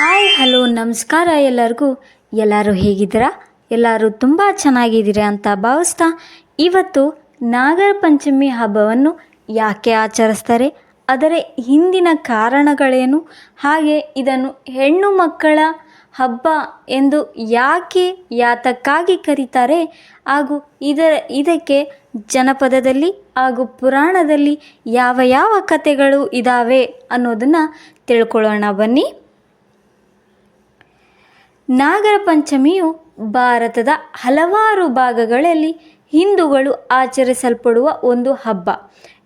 Hi, hello, ನಮಸ್ಕಾರ ಎಲ್ಲರಿಗೂ. ಎಲ್ಲರೂ ಹೇಗಿದ್ದೀರಾ? ಎಲ್ಲರೂ ತುಂಬ ಚೆನ್ನಾಗಿದ್ದೀರಾ ಅಂತ ಭಾವಿಸ್ತಾ ಇವತ್ತು ನಾಗರ ಪಂಚಮಿ ಹಬ್ಬವನ್ನು ಯಾಕೆ ಆಚರಿಸ್ತಾರೆ, ಅದರ ಹಿಂದಿನ ಕಾರಣಗಳೇನು, ಹಾಗೆ ಇದನ್ನು ಹೆಣ್ಣು ಮಕ್ಕಳ ಹಬ್ಬ ಎಂದು ಯಾಕೆ ಯಾತಕ್ಕಾಗಿ ಕರೀತಾರೆ ಹಾಗೂ ಇದರ, ಇದಕ್ಕೆ ಜನಪದದಲ್ಲಿ ಹಾಗೂ ಪುರಾಣದಲ್ಲಿ ಯಾವ ಯಾವ ಕಥೆಗಳು ಇದ್ದಾವೆ ಅನ್ನೋದನ್ನು ತಿಳ್ಕೊಳ್ಳೋಣ ಬನ್ನಿ. ನಾಗರ ಪಂಚಮಿಯು ಭಾರತದ ಹಲವಾರು ಭಾಗಗಳಲ್ಲಿ ಹಿಂದೂಗಳು ಆಚರಿಸಲ್ಪಡುವ ಒಂದು ಹಬ್ಬ.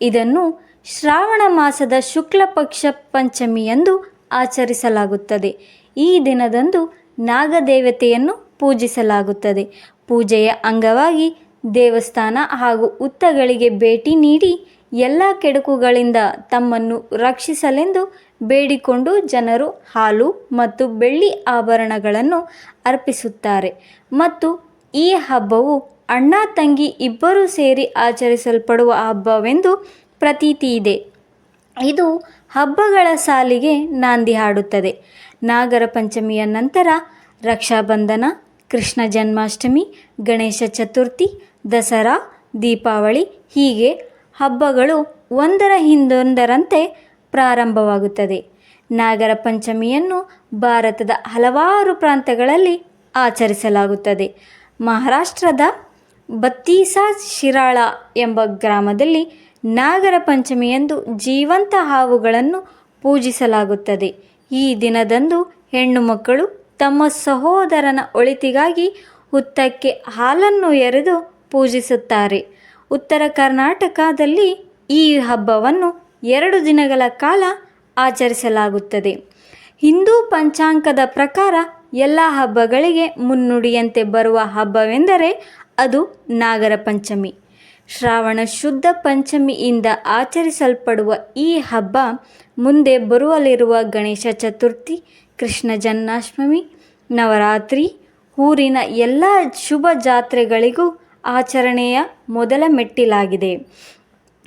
ಇದನ್ನು ಶ್ರಾವಣ ಮಾಸದ ಶುಕ್ಲ ಪಕ್ಷ ಪಂಚಮಿ ಎಂದು ಆಚರಿಸಲಾಗುತ್ತದೆ. ಈ ದಿನದಂದು ನಾಗದೇವತೆಯನ್ನು ಪೂಜಿಸಲಾಗುತ್ತದೆ. ಪೂಜೆಯ ಅಂಗವಾಗಿ ದೇವಸ್ಥಾನ ಹಾಗೂ ಉತ್ತಗಳಿಗೆ ಭೇಟಿ ನೀಡಿ ಎಲ್ಲ ಕೆಡುಕುಗಳಿಂದ ತಮ್ಮನ್ನು ರಕ್ಷಿಸಲೆಂದು ಬೇಡಿಕೊಂಡು ಜನರು ಹಾಲು ಮತ್ತು ಬೆಳ್ಳಿ ಆಭರಣಗಳನ್ನು ಅರ್ಪಿಸುತ್ತಾರೆ. ಮತ್ತು ಈ ಹಬ್ಬವು ಅಣ್ಣ ತಂಗಿ ಇಬ್ಬರೂ ಸೇರಿ ಆಚರಿಸಲ್ಪಡುವ ಹಬ್ಬವೆಂದು ಪ್ರತೀತಿ ಇದೆ. ಇದು ಹಬ್ಬಗಳ ಸಾಲಿಗೆ ನಾಂದಿ ಹಾಡುತ್ತದೆ. ನಾಗರ ಪಂಚಮಿಯ ನಂತರ ರಕ್ಷಾಬಂಧನ, ಕೃಷ್ಣ ಜನ್ಮಾಷ್ಟಮಿ, ಗಣೇಶ ಚತುರ್ಥಿ, ದಸರಾ, ದೀಪಾವಳಿ ಹೀಗೆ ಹಬ್ಬಗಳು ಒಂದರ ಹಿಂದೊಂದರಂತೆ ಪ್ರಾರಂಭವಾಗುತ್ತದೆ. ನಾಗರ ಪಂಚಮಿಯನ್ನು ಭಾರತದ ಹಲವಾರು ಪ್ರಾಂತ್ಯಗಳಲ್ಲಿ ಆಚರಿಸಲಾಗುತ್ತದೆ. ಮಹಾರಾಷ್ಟ್ರದ ಬತ್ತೀಸಾ ಶಿರಾಳ ಎಂಬ ಗ್ರಾಮದಲ್ಲಿ ನಾಗರ ಪಂಚಮಿಯಂದು ಜೀವಂತ ಹಾವುಗಳನ್ನು ಪೂಜಿಸಲಾಗುತ್ತದೆ. ಈ ದಿನದಂದು ಹೆಣ್ಣು ಮಕ್ಕಳು ತಮ್ಮ ಸಹೋದರನ ಒಳಿತಿಗಾಗಿ ಹುತ್ತಕ್ಕೆ ಹಾಲನ್ನು ಎರೆದು ಪೂಜಿಸುತ್ತಾರೆ. ಉತ್ತರ ಕರ್ನಾಟಕದಲ್ಲಿ ಈ ಹಬ್ಬವನ್ನು ಎರಡು ದಿನಗಳ ಕಾಲ ಆಚರಿಸಲಾಗುತ್ತದೆ. ಹಿಂದೂ ಪಂಚಾಂಗದ ಪ್ರಕಾರ ಎಲ್ಲ ಹಬ್ಬಗಳಿಗೆ ಮುನ್ನುಡಿಯಂತೆ ಬರುವ ಹಬ್ಬವೆಂದರೆ ಅದು ನಾಗರ ಪಂಚಮಿ ಶ್ರಾವಣ ಶುದ್ಧ ಪಂಚಮಿಯಿಂದ ಆಚರಿಸಲ್ಪಡುವ ಈ ಹಬ್ಬ ಮುಂದೆ ಬರುವಲಿರುವ ಗಣೇಶ ಚತುರ್ಥಿ, ಕೃಷ್ಣ ಜನ್ಮಾಷ್ಟಮಿ, ನವರಾತ್ರಿ, ಊರಿನ ಎಲ್ಲ ಶುಭ ಜಾತ್ರೆಗಳಿಗೂ ಆಚರಣೆಯ ಮೊದಲ ಮೆಟ್ಟಿಲಾಗಿದೆ.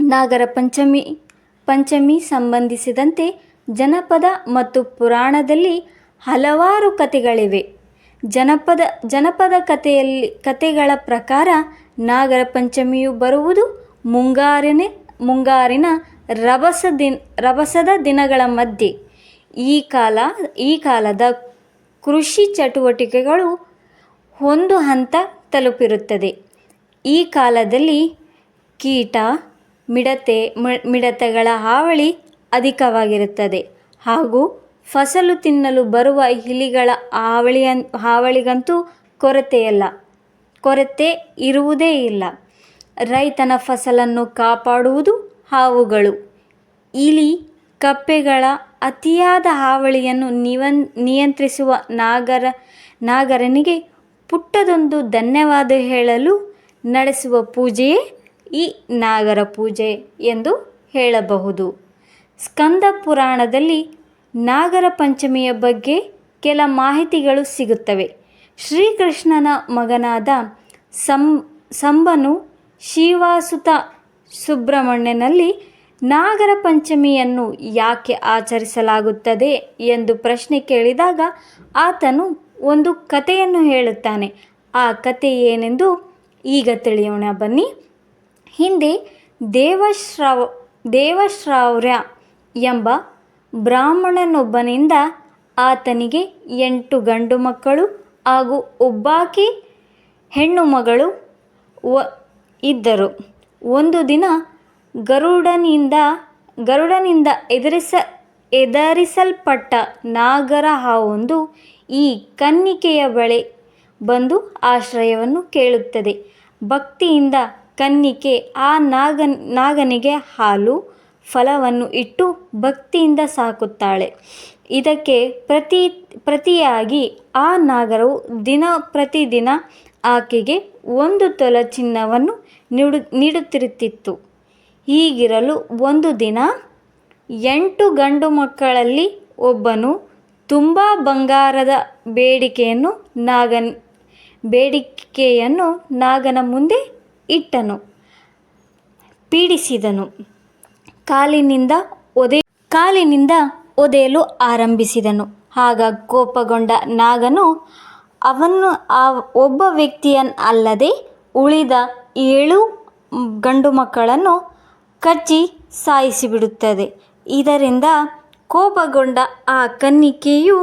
ನಾಗರ ಪಂಚಮಿ ಪಂಚಮಿ ಸಂಬಂಧಿಸಿದಂತೆ ಜನಪದ ಮತ್ತು ಪುರಾಣದಲ್ಲಿ ಹಲವಾರು ಕಥೆಗಳಿವೆ. ಜನಪದ ಜನಪದ ಕಥೆಯಲ್ಲಿ, ಕಥೆಗಳ ಪ್ರಕಾರ ನಾಗರ ಪಂಚಮಿಯು ಬರುವುದು ಮುಂಗಾರಿನ ಮುಂಗಾರಿನ ರಭಸ ದಿನ, ರಭಸದ ದಿನಗಳ ಮಧ್ಯೆ. ಈ ಕಾಲ, ಈ ಕಾಲದ ಕೃಷಿ ಚಟುವಟಿಕೆಗಳು ಒಂದು ಹಂತ ತಲುಪಿರುತ್ತದೆ. ಈ ಕಾಲದಲ್ಲಿ ಕೀಟ, ಮಿಡತೆ ಮಿಡತೆಗಳ ಹಾವಳಿ ಅಧಿಕವಾಗಿರುತ್ತದೆ. ಹಾಗೂ ಫಸಲು ತಿನ್ನಲು ಬರುವ ಇಲಿಗಳ ಹಾವಳಿಯ ಹಾವಳಿಗಂತೂ ಕೊರತೆಯಲ್ಲ ಕೊರತೆ ಇರುವುದೇ ಇಲ್ಲ. ರೈತನ ಫಸಲನ್ನು ಕಾಪಾಡುವುದು ಹಾವುಗಳು. ಇಲಿ ಕಪ್ಪೆಗಳ ಅತಿಯಾದ ಹಾವಳಿಯನ್ನು ನಿವನ್, ನಿಯಂತ್ರಿಸುವ ನಾಗರ, ನಾಗರನಿಗೆ ಪುಟ್ಟದೊಂದು ಧನ್ಯವಾದ ಹೇಳಲು ನಡೆಸುವ ಪೂಜೆಯೇ ಈ ನಾಗರ ಪೂಜೆ ಎಂದು ಹೇಳಬಹುದು. ಸ್ಕಂದ ಪುರಾಣದಲ್ಲಿ ನಾಗರ ಪಂಚಮಿಯ ಬಗ್ಗೆ ಕೆಲ ಮಾಹಿತಿಗಳು ಸಿಗುತ್ತವೆ. ಶ್ರೀಕೃಷ್ಣನ ಮಗನಾದ ಸಂ, ಸಂಬನು ಶಿವಾಸುತ ಸುಬ್ರಹ್ಮಣ್ಯನಲ್ಲಿ ನಾಗರ ಪಂಚಮಿಯನ್ನು ಯಾಕೆ ಆಚರಿಸಲಾಗುತ್ತದೆ ಎಂದು ಪ್ರಶ್ನೆ ಕೇಳಿದಾಗ ಆತನು ಒಂದು ಕಥೆಯನ್ನು ಹೇಳುತ್ತಾನೆ. ಆ ಕಥೆ ಏನೆಂದು ಈಗ ತಿಳಿಯೋಣ ಬನ್ನಿ. ಹಿಂದೆ ದೇವಶ್ರಾವ ದೇವಶ್ರಾವ್ಯ ಎಂಬ ಬ್ರಾಹ್ಮಣನೊಬ್ಬನಿಂದ ಆತನಿಗೆ ಎಂಟು ಗಂಡು ಮಕ್ಕಳು ಹಾಗೂ ಒಬ್ಬಾಕಿ ಹೆಣ್ಣು ಮಗಳು ವ, ಇದ್ದರು. ಒಂದು ದಿನ ಗರುಡನಿಂದ ಗರುಡನಿಂದ ಎದುರಿಸ, ಎದರಿಸಲ್ಪಟ್ಟ ನಾಗರ ಹಾವೊಂದು ಈ ಕನ್ನಿಕೆಯ ಬಳಿ ಬಂದು ಆಶ್ರಯವನ್ನು ಕೇಳುತ್ತದೆ. ಭಕ್ತಿಯಿಂದ ಕನ್ನಿಕೆ ಆ ನಾಗ ನಾಗನಿಗೆ ಹಾಲು, ಫಲವನ್ನು ಇಟ್ಟು ಭಕ್ತಿಯಿಂದ ಸಾಕುತ್ತಾಳೆ. ಇದಕ್ಕೆ ಪ್ರತಿ, ಪ್ರತಿಯಾಗಿ ಆ ನಾಗರವು ದಿನ ಪ್ರತಿದಿನ ಆಕೆಗೆ ಒಂದು ತೊಲ ಚಿನ್ನವನ್ನು ನೀಡು, ನೀಡುತ್ತಿರುತ್ತಿತ್ತು. ಹೀಗಿರಲು ಒಂದು ದಿನ ಎಂಟು ಗಂಡು ಮಕ್ಕಳಲ್ಲಿ ಒಬ್ಬನು ತುಂಬ ಬಂಗಾರದ ಬೇಡಿಕೆಯನ್ನು ನಾಗನ್ ಬೇಡಿಕೆಯನ್ನು ನಾಗನ ಮುಂದೆ ಇಟ್ಟನು. ಪೀಡಿಸಿದನು. ಕಾಲಿನಿಂದ ಒದೆ ಕಾಲಿನಿಂದ ಒದೆಯಲು ಆರಂಭಿಸಿದನು. ಆಗ ಕೋಪಗೊಂಡ ನಾಗನು ಅವನು ಆ ಒಬ್ಬ ವ್ಯಕ್ತಿಯನ್ ಅಲ್ಲದೆ ಉಳಿದ ಏಳು ಗಂಡು ಮಕ್ಕಳನ್ನು ಕಚ್ಚಿ ಸಾಯಿಸಿಬಿಡುತ್ತದೆ. ಇದರಿಂದ ಕೋಪಗೊಂಡ ಆ ಕನ್ನಿಕೆಯು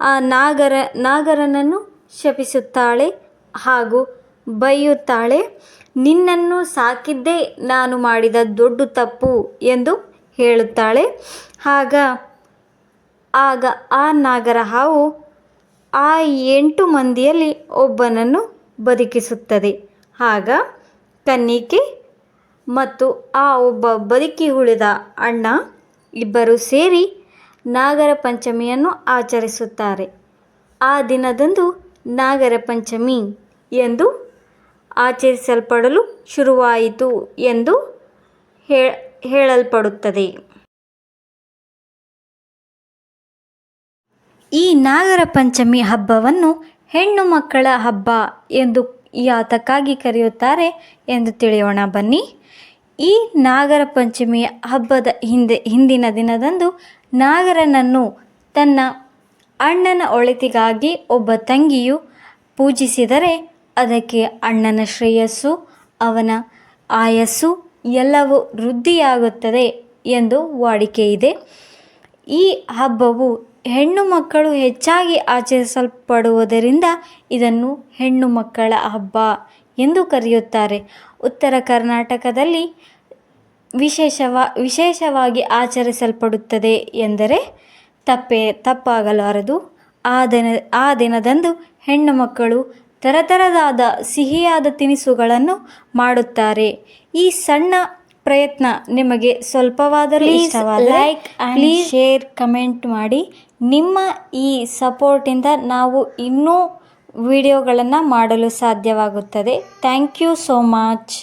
ಆ ನಾಗರ ನಾಗರನನ್ನು ಶಪಿಸುತ್ತಾಳೆ. ಹಾಗೂ ಬೈಯುತ್ತಾಳೆ, ನಿನ್ನನ್ನು ಸಾಕಿದ್ದೇ ನಾನು ಮಾಡಿದ ದೊಡ್ಡ ತಪ್ಪು ಎಂದು ಹೇಳುತ್ತಾಳೆ. ಆಗ ಆಗ ಆ ನಾಗರ ಹಾವು ಆ ಎಂಟು ಮಂದಿಯಲ್ಲಿ ಒಬ್ಬನನ್ನು ಬದುಕಿಸುತ್ತದೆ. ಆಗ ಕನ್ನಿಕೆ ಮತ್ತು ಆ ಒಬ್ಬ ಬದುಕಿ ಉಳಿದ ಅಣ್ಣ ಇಬ್ಬರು ಸೇರಿ ನಾಗರ ಪಂಚಮಿಯನ್ನು ಆಚರಿಸುತ್ತಾರೆ. ಆ ದಿನದಂದು ನಾಗರ ಪಂಚಮಿ. ಎಂದು ಆಚರಿಸಲ್ಪಡಲು ಶುರುವಾಯಿತು ಎಂದು ಹೇಳಲ್ಪಡುತ್ತದೆ. ಈ ನಾಗರ ಪಂಚಮಿ ಹಬ್ಬವನ್ನು ಹೆಣ್ಣು ಮಕ್ಕಳ ಹಬ್ಬ ಎಂದು ಯಾತಕ್ಕಾಗಿ ಕರೆಯುತ್ತಾರೆ ಎಂದು ತಿಳಿಯೋಣ ಬನ್ನಿ. ಈ ನಾಗರ ಪಂಚಮಿ ಹಬ್ಬದ ಹಿಂದೆ, ಹಿಂದಿನ ದಿನದಂದು ನಾಗರನನ್ನು ತನ್ನ ಅಣ್ಣನ ಒಳಿತಿಗಾಗಿ ಒಬ್ಬ ತಂಗಿಯು ಪೂಜಿಸಿದರೆ ಅದಕ್ಕೆ ಅಣ್ಣನ ಶ್ರೇಯಸ್ಸು, ಅವನ ಆಯಸ್ಸು ಎಲ್ಲವೂ ವೃದ್ಧಿಯಾಗುತ್ತದೆ ಎಂದು ವಾಡಿಕೆ ಇದೆ. ಈ ಹಬ್ಬವು ಹೆಣ್ಣು ಮಕ್ಕಳು ಹೆಚ್ಚಾಗಿ ಆಚರಿಸಲ್ಪಡುವುದರಿಂದ ಇದನ್ನು ಹೆಣ್ಣು ಮಕ್ಕಳ ಹಬ್ಬ ಎಂದು ಕರೆಯುತ್ತಾರೆ. ಉತ್ತರ ಕರ್ನಾಟಕದಲ್ಲಿ ವಿಶೇಷವಾ, ವಿಶೇಷವಾಗಿ ಆಚರಿಸಲ್ಪಡುತ್ತದೆ ಎಂದರೆ ತಪ್ಪೇ, ತಪ್ಪಾಗಲಾರದು. ಆ ದಿನ, ಆ ದಿನದಂದು ಹೆಣ್ಣು ಮಕ್ಕಳು ಥರಥರದಾದ ಸಿಹಿಯಾದ ತಿನಿಸುಗಳನ್ನು ಮಾಡುತ್ತಾರೆ. ಈ ಸಣ್ಣ ಪ್ರಯತ್ನ ನಿಮಗೆ ಸ್ವಲ್ಪವಾದರೂ ಇಷ್ಟವಾದರೆ ಲೈಕ್ ಪ್ಲೀಸ್ ಶೇರ್ ಕಮೆಂಟ್ ಮಾಡಿ. ನಿಮ್ಮ ಈ ಸಪೋರ್ಟಿಂದ ನಾವು ಇನ್ನೂ ವಿಡಿಯೋಗಳನ್ನು ಮಾಡಲು ಸಾಧ್ಯವಾಗುತ್ತದೆ. Thank you so much